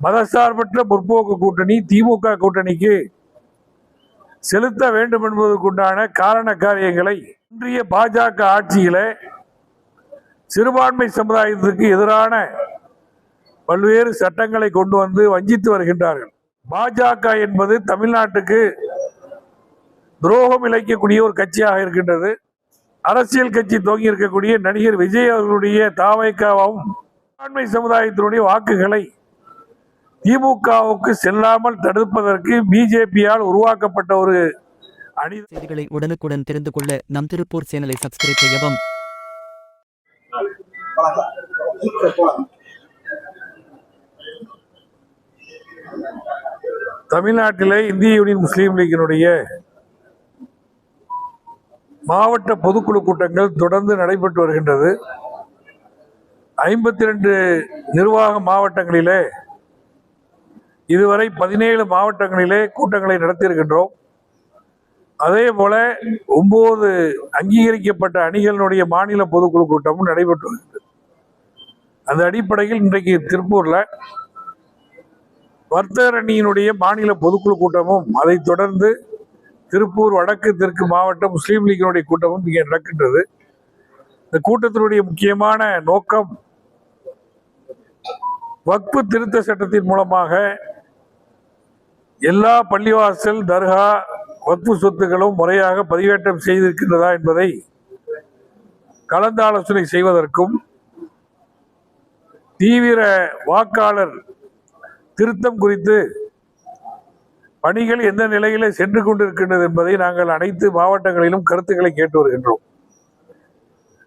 மதசார்பற்ற முற்போக்கு கூட்டணி திமுக கூட்டணிக்கு செலுத்த வேண்டும் என்பதற்குண்டான காரண காரியங்களை இன்றைய பாஜக ஆட்சியில சிறுபான்மை சமுதாயத்திற்கு எதிரான பல்வேறு சட்டங்களை கொண்டு வந்து வஞ்சித்து வருகின்றார்கள். பாஜக என்பது தமிழ்நாட்டுக்கு துரோகம் இழைக்கக்கூடிய ஒரு கட்சியாக இருக்கின்றது. அரசியல் கட்சி துவங்கி இருக்கக்கூடிய நடிகர் விஜய் அவர்களுடைய தாவைக்காவும் சிறுபான்மை சமுதாயத்தினுடைய வாக்குகளை திமுகவுக்கு செல்லாமல் தடுப்பதற்கு பிஜேபியால் உருவாக்கப்பட்ட ஒரு அணி செய்திகளை உடனுக்குடன் தெரிந்து கொள்ள நம் திருப்பூர் சேனலை சப்ஸ்கிரைப் செய்யவும். தமிழ்நாட்டிலே இந்திய யூனியன் முஸ்லீம் லீக்கினுடைய மாவட்ட பொதுக்குழு கூட்டங்கள் தொடர்ந்து நடைபெற்று வருகின்றது. ஐம்பத்தி ரெண்டு நிர்வாக மாவட்டங்களிலே இதுவரை பதினேழு மாவட்டங்களிலே கூட்டங்களை நடத்தியிருக்கின்றோம். அதே போல ஒன்பது அங்கீகரிக்கப்பட்ட அணிகளினுடைய மாநில பொதுக்குழு கூட்டமும் நடைபெற்று வருகிறது. அந்த அடிப்படையில் இன்றைக்கு திருப்பூர்ல வர்த்தகர் அணியினுடைய மாநில பொதுக்குழு கூட்டமும் அதைத் தொடர்ந்து திருப்பூர் வடக்கு தெற்கு மாவட்ட முஸ்லீம் லீக்கினுடைய கூட்டமும் இங்கே நடக்கின்றது. இந்த கூட்டத்தினுடைய முக்கியமான நோக்கம் வக்பு திருத்த சட்டத்தின் மூலமாக எல்லா பள்ளிவாசல் தர்கா வக்பு சொத்துக்களும் முறையாக பதிவேற்றம் செய்திருக்கின்றதா என்பதை கலந்தாலோசனை செய்வதற்கும் தீவிர வாக்காளர் திருத்தம் குறித்து பணிகள் எந்த நிலையிலே சென்று கொண்டிருக்கின்றது என்பதை நாங்கள் அனைத்து மாவட்டங்களிலும் கருத்துக்களை கேட்டு வருகின்றோம்.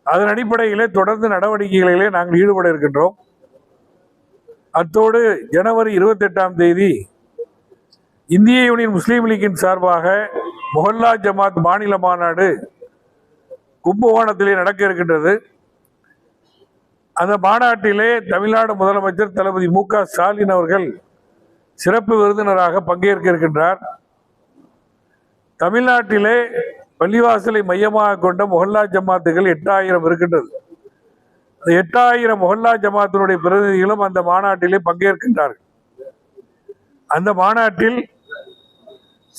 அதன் அடிப்படையிலே தொடர்ந்து நடவடிக்கைகளிலே நாங்கள் ஈடுபட இருக்கின்றோம். அத்தோடு ஜனவரி இருபத்தி எட்டாம் தேதி இந்திய யூனியன் முஸ்லீம் லீக்கின் சார்பாக மொஹல்லா ஜமாத் மாநில மாநாடு கும்பகோணத்திலே நடக்க இருக்கின்றது. அந்த மாநாட்டிலே தமிழ்நாடு முதலமைச்சர் தளபதி மு க ஸ்டாலின் அவர்கள் சிறப்பு விருந்தினராக பங்கேற்க இருக்கின்றார். தமிழ்நாட்டிலே பள்ளிவாசலை மையமாக கொண்ட மொஹல்லா ஜமாத்துகள் எட்டாயிரம் இருக்கின்றது. அந்த எட்டாயிரம் மொஹல்லா ஜமாத்தினுடைய பிரதிநிதிகளும் அந்த மாநாட்டிலே பங்கேற்கின்றார்கள். அந்த மாநாட்டில்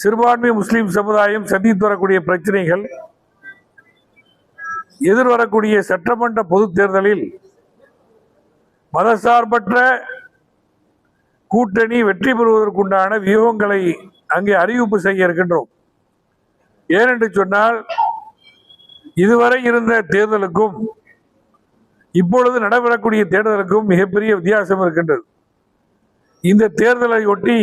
சிறுபான்மை முஸ்லீம் சமுதாயம் சந்தித்து வரக்கூடிய பிரச்சனைகள் எதிர்வரக்கூடிய சட்டமன்ற பொது தேர்தலில் மதசார்பற்ற கூட்டணி வெற்றி பெறுவதற்குண்டான வியூகங்களை அங்கே அறிவிப்பு செய்ய இருக்கின்றோம். ஏனென்று சொன்னால் இதுவரை இருந்த தேர்தலுக்கும் இப்பொழுது நடைபெறக்கூடிய தேர்தலுக்கும் மிகப்பெரிய வித்தியாசம் இருக்கின்றது. இந்த தேர்தலை ஒட்டி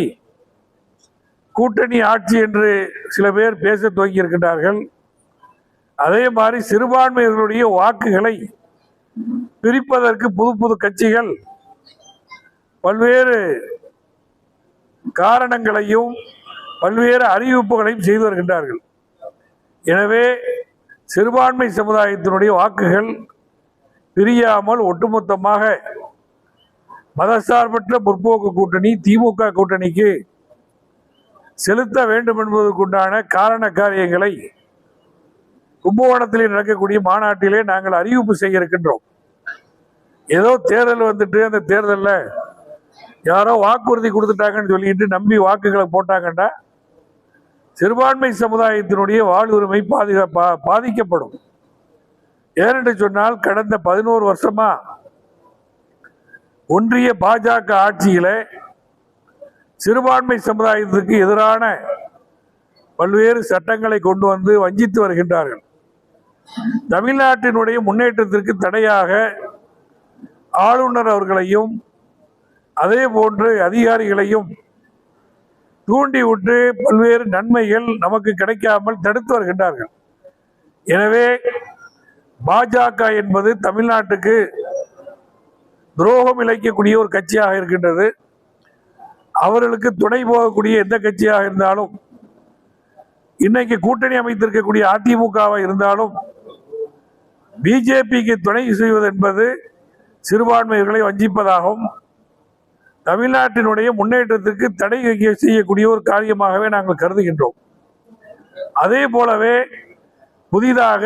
கூட்டணி ஆட்சி என்று சில பேர் பேச துவங்கி இருக்கின்றார்கள் அதே மாதிரி சிறுபான்மையினருடைய வாக்குகளை பிரிப்பதற்கு புது புது கட்சிகள் பல்வேறு காரணங்களையும் பல்வேறு அறிவிப்புகளையும் செய்து வருகின்றார்கள். எனவே சிறுபான்மை சமுதாயத்தினுடைய வாக்குகள் பிரியாமல் ஒட்டுமொத்தமாக மதசார்பற்ற முற்போக்கு கூட்டணி திமுக கூட்டணிக்கு செலுத்த வேண்டும் என்பதற்குண்டான காரண காரியங்களை கும்பகோணத்தில் நடக்கக்கூடிய மாநாட்டிலே நாங்கள் அறிவிப்பு செய்ய இருக்கின்றோம் ஏதோ தேர்தல் வந்துட்டு அந்த தேர்தலில் யாரோ வாக்குறுதி கொடுத்துட்டாங்கன்னு சொல்லிட்டு நம்பி வாக்குகளை போட்டாங்கன்னா சிறுபான்மை சமுதாயத்தினுடைய வாழ்வுரிமை பாதுகா பா- பாதிக்கப்படும். ஏனென்று சொன்னால் கடந்த பதினோரு வருஷமா ஒன்றிய பாஜக ஆட்சியில சிறுபான்மை சமுதாயத்திற்கு எதிரான பல்வேறு சட்டங்களை கொண்டு வந்து வஞ்சித்து வருகின்றார்கள். தமிழ்நாட்டினுடைய முன்னேற்றத்திற்கு தடையாக ஆளுநர் அவர்களையும் அதே போன்று அதிகாரிகளையும் தூண்டிவிட்டு பல்வேறு நன்மைகள் நமக்கு கிடைக்காமல் தடுத்து வருகின்றார்கள். எனவே பாஜக என்பது தமிழ்நாட்டுக்கு துரோகம் இழைக்கக்கூடிய ஒரு கட்சியாக இருக்கின்றது. அவர்களுக்கு துணை போகக்கூடிய எந்த கட்சியாக இருந்தாலும் இன்னைக்கு கூட்டணி அமைத்திருக்கக்கூடிய அதிமுகவாக இருந்தாலும் பிஜேபிக்கு துணை செய்வது என்பது சிறுபான்மையர்களை வஞ்சிப்பதாகவும் தமிழ்நாட்டினுடைய முன்னேற்றத்திற்கு தடை செய்யக்கூடிய ஒரு காரியமாகவே நாங்கள் கருதுகின்றோம். அதே போலவே புதிதாக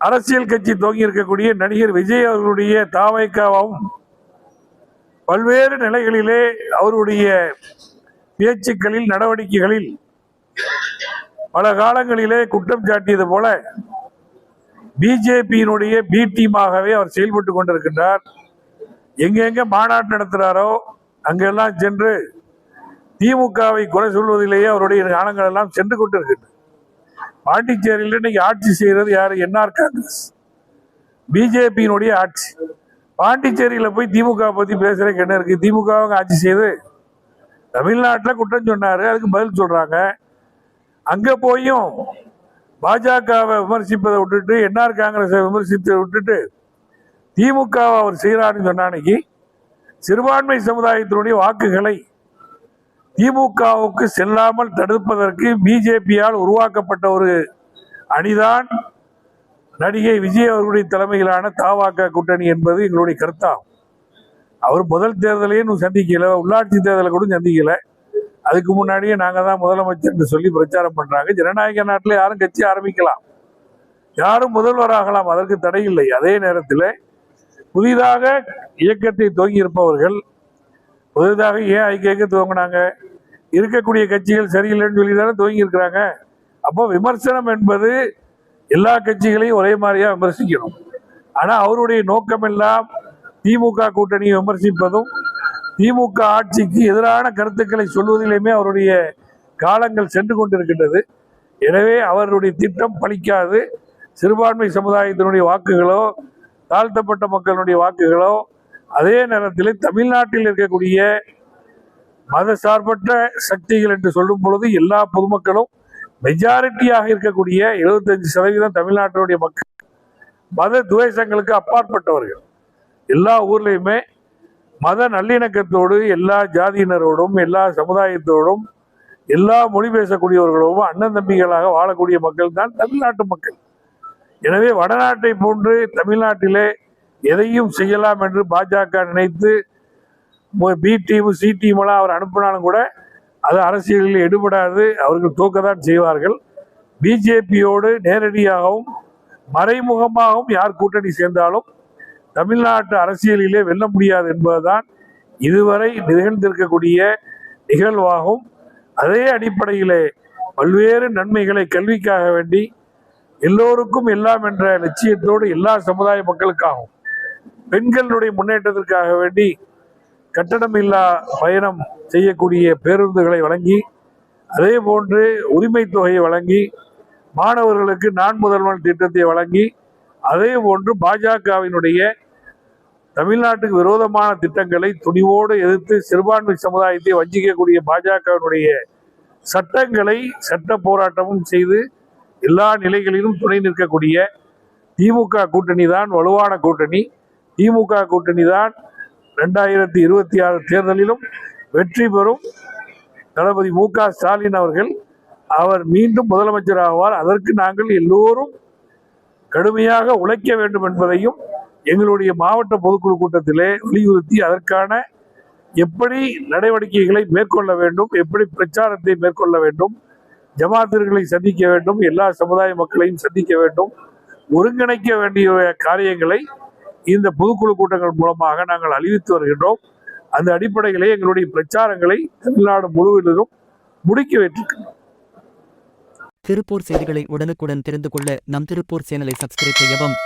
அரசியல் கட்சி துவங்கி இருக்கக்கூடிய நடிகர் விஜய் அவர்களுடைய தாவைக்காவும் பல்வேறு நிலைகளிலே அவருடைய பேச்சுக்களில் நடவடிக்கைகளில் பல காலங்களிலே குற்றம் சாட்டியது போல பிஜேபியினுடைய பி டீமாகவே அவர் செயல்பட்டு கொண்டிருக்கின்றார். எங்கெங்க மாநாடு நடத்துகிறாரோ அங்கெல்லாம் சென்று திமுகவை குறை சொல்வதிலேயே அவருடைய காலங்கள் எல்லாம் சென்று கொண்டிருக்கின்றன. பாண்டிச்சேரியில் இன்னைக்கு ஆட்சி செய்கிறது யார்? NR congress. பிஜேபியினுடைய ஆட்சி. பாண்டிச்சேரியில் போய் திமுக பற்றி பேசுறதுக்கு என்ன இருக்குது திமுக அவங்க ஆட்சி செய்து தமிழ்நாட்டில் குற்றம் சொன்னார் அதுக்கு பதில் சொல்கிறாங்க அங்கே போயும் பாஜகவை விமர்சிப்பதை விட்டுட்டு என்ஆர் காங்கிரஸை விமர்சித்து விட்டுட்டு திமுகவை அவர் செய்கிறாருன்னு சொன்ன அன்னைக்கு சிறுபான்மை சமுதாயத்தினுடைய வாக்குகளை திமுகவுக்கு செல்லாமல் தடுப்பதற்கு பிஜேபியால் உருவாக்கப்பட்ட ஒரு அணிதான் நடிகை விஜய் அவர்களுடைய தலைமையிலான தாவாக்க கூட்டணி என்பது எங்களுடைய கருத்தாகும். அவர் முதல் தேர்தலையும் சந்திக்கல உள்ளாட்சி தேர்தலை கூட சந்திக்கல. அதுக்கு முன்னாடியே நாங்கள் தான் முதலமைச்சர் என்று சொல்லி பிரச்சாரம் பண்றாங்க. ஜனநாயக நாட்டில் யாரும் கட்சி ஆரம்பிக்கலாம். யாரும் முதல்வராகலாம் அதற்கு தடை இல்லை. அதே நேரத்தில் புதிதாக இயக்கத்தை துவங்கி இருப்பவர்கள் புதிதாக ஏன் ஐக்கியக்கு துவங்கினாங்க. இருக்கக்கூடிய கட்சிகள் சரியில்லைன்னு சொல்லி தானே துவங்கி இருக்கிறாங்க. அப்போ விமர்சனம் என்பது எல்லா கட்சிகளையும் ஒரே மாதிரியா விமர்சிக்கணும். ஆனா அவருடைய நோக்கம் எல்லாம் திமுக கூட்டணியை விமர்சிப்பதும் திமுக ஆட்சிக்கு எதிரான கருத்துக்களை சொல்வதிலுமே அவருடைய காலங்கள் சென்று கொண்டிருக்கின்றது. எனவே அவருடைய திட்டம் பலிக்காது சிறுபான்மை சமுதாயத்தினுடைய வாக்குகளோ தாழ்த்தப்பட்ட மக்களுடைய வாக்குகளோ அதே நேரத்தில் தமிழ்நாட்டில் இருக்கக்கூடிய மத சார்பற்ற சக்திகள் என்று சொல்லும் பொழுது எல்லா பொதுமக்களும் மெஜாரிட்டியாக இருக்கக்கூடிய 75% சதவீதம் தமிழ்நாட்டினுடைய மக்கள் மத துவேஷங்களுக்கு அப்பாற்பட்டவர்கள். எல்லா ஊர்லேயுமே மத நல்லிணக்கத்தோடு எல்லா ஜாதியினரோடும் எல்லா சமுதாயத்தோடும் எல்லா மொழி பேசக்கூடியவர்களோடும் அண்ணன் தம்பிகளாக வாழக்கூடிய மக்கள் தான் தமிழ்நாட்டு மக்கள். எனவே வடநாட்டை போன்று தமிழ்நாட்டிலே எதையும் செய்யலாம் என்று பாஜக நினைத்து பி டீம் சி டீம் எல்லாம் அவர் அனுப்பினாலும் கூட அது அரசியலில் எடுபடாது அவர்கள் தூக்கத்தான் செய்வார்கள். பிஜேபியோடு நேரடியாகவும் மறைமுகமாகவும் யார் கூட்டணி சேர்ந்தாலும் தமிழ்நாட்டு அரசியலிலே வெல்ல முடியாது என்பதுதான் இதுவரை நிகழ்ந்திருக்கக்கூடிய நிகழ்வாகும். அதே அடிப்படையிலே பல்வேறு நன்மைகளை கல்விக்காக வேண்டி எல்லோருக்கும் எல்லாம் என்ற லட்சியத்தோடு எல்லா சமுதாய மக்களுக்காகவும் பெண்களுடைய முன்னேற்றத்திற்காக வேண்டி கட்டணமில்லா பயணம் செய்யக்கூடிய பேருந்துகளை வழங்கி அதே போன்று உரிமை தொகையை வழங்கி மாணவர்களுக்கு நான் முதல்வன் திட்டத்தை வழங்கி அதே போன்று பாஜகவினுடைய தமிழ்நாட்டுக்கு விரோதமான திட்டங்களை துணிவோடு எதிர்த்து சிறுபான்மை சமுதாயத்தை வஞ்சிக்கக்கூடிய பாஜகவினுடைய சட்டங்களை சட்ட போராட்டமும் செய்து எல்லா நிலைகளிலும் துணை நிற்கக்கூடிய திமுக கூட்டணி தான் வலுவான கூட்டணி. திமுக கூட்டணி தான் ரெண்டாயிரத்தி இருபத்தி ஆறு தேர்தலிலும் வெற்றி பெறும் தளபதி மு க ஸ்டாலின் அவர்கள் அவர் மீண்டும் முதலமைச்சர் ஆவார் அதற்கு நாங்கள் எல்லோரும் கடுமையாக உழைக்க வேண்டும் என்பதையும் எங்களுடைய மாவட்ட பொதுக்குழு கூட்டத்திலே வலியுறுத்தி அதற்கான எப்படி நடவடிக்கைகளை மேற்கொள்ள வேண்டும் எப்படி பிரச்சாரத்தை மேற்கொள்ள வேண்டும் ஜமாத்திர்களை சந்திக்க வேண்டும் எல்லா சமுதாய மக்களையும் சந்திக்க வேண்டும் ஒருங்கிணைக்க வேண்டிய காரியங்களை இந்த பொதுக்குழு கூட்டங்கள் மூலமாக நாங்கள் அறிவித்து வருகின்றோம். அந்த அடிப்படையிலே எங்களுடைய பிரச்சாரங்களை தமிழ்நாடு முழுவதிலும் முடுக்கி வைத்திருக்கின்றோம். திருப்பூர் செய்திகளை உடனுக்குடன் தெரிந்து கொள்ள நம் திருப்பூர் சேனலை சப்ஸ்கிரைப் செய்யவும்